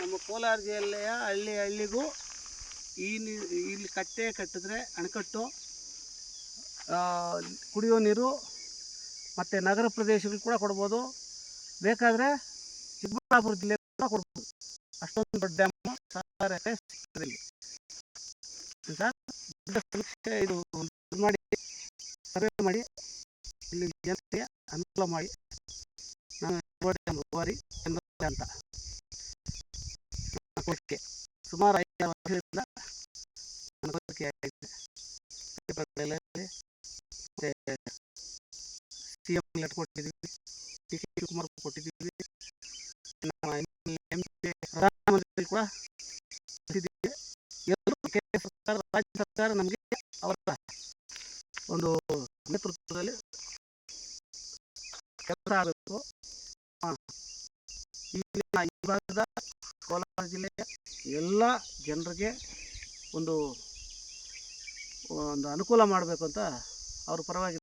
ನಮ್ಮ ಕೋಲಾರ ಜಿಲ್ಲೆಯ ಹಳ್ಳಿ ಹಳ್ಳಿಗೂ ಈ ಇಲ್ಲಿ ಕಟ್ಟೆ ಕಟ್ಟಿದ್ರೆ ಅಣೆಕಟ್ಟು ಕುಡಿಯೋ ನೀರು ಮತ್ತು ನಗರ ಪ್ರದೇಶಗಳು ಕೂಡ ಕೊಡ್ಬೋದು. ಬೇಕಾದರೆ ಚಿಕ್ಕಬಳ್ಳಾಪುರ ಜಿಲ್ಲೆ ಕೂಡ ಕೊಡ್ಬೋದು. ಅಷ್ಟೊಂದು ದೊಡ್ಡ ಡ್ಯಾಮ್ ಸರ್ ದೊಡ್ಡ ಸಮೀಕ್ಷೆ ಇದು ಮಾಡಿ, ಸರ್ವೆ ಮಾಡಿ, ಇಲ್ಲಿ ಜನತೆಗೆ ಅನುಕೂಲ ಮಾಡಿ. ನಾನು ಅಂತ. ಕೋರಿಕೆ ಸುಮಾರು ಐದು ವರ್ಷದಿಂದ ನನ್ನ ಕೋರಿಕೆ ಆಗಿದೆ ಸಿ ಎಂ ಲೆಟ್ ಕೊಟ್ಟಿದ್ದೀವಿ ಡಿ ಕೆ ಶಿವಕುಮಾರ್ ಕೊಟ್ಟಿದ್ದೀವಿ. ಎಂ ಪಿ ಪ್ರಧಾನಮಂತ್ರಿ ಕೂಡ ಎಲ್ಲರೂ ಕೇಂದ್ರ ಸರ್ಕಾರ, ರಾಜ್ಯ ಸರ್ಕಾರ ನಮಗೆ ಅವರ ಒಂದು ನೇತೃತ್ವದಲ್ಲಿ ಕೆಲಸ ಆಗಬೇಕು. ಇಲ್ಲಿನ ಈ ಭಾಗದ ಕೋಲಾರ ಜಿಲ್ಲೆಯ ಎಲ್ಲ ಜನರಿಗೆ ಒಂದು ಒಂದು ಅನುಕೂಲ ಮಾಡಬೇಕು ಅಂತ ಅವ್ರ ಪರವಾಗಿ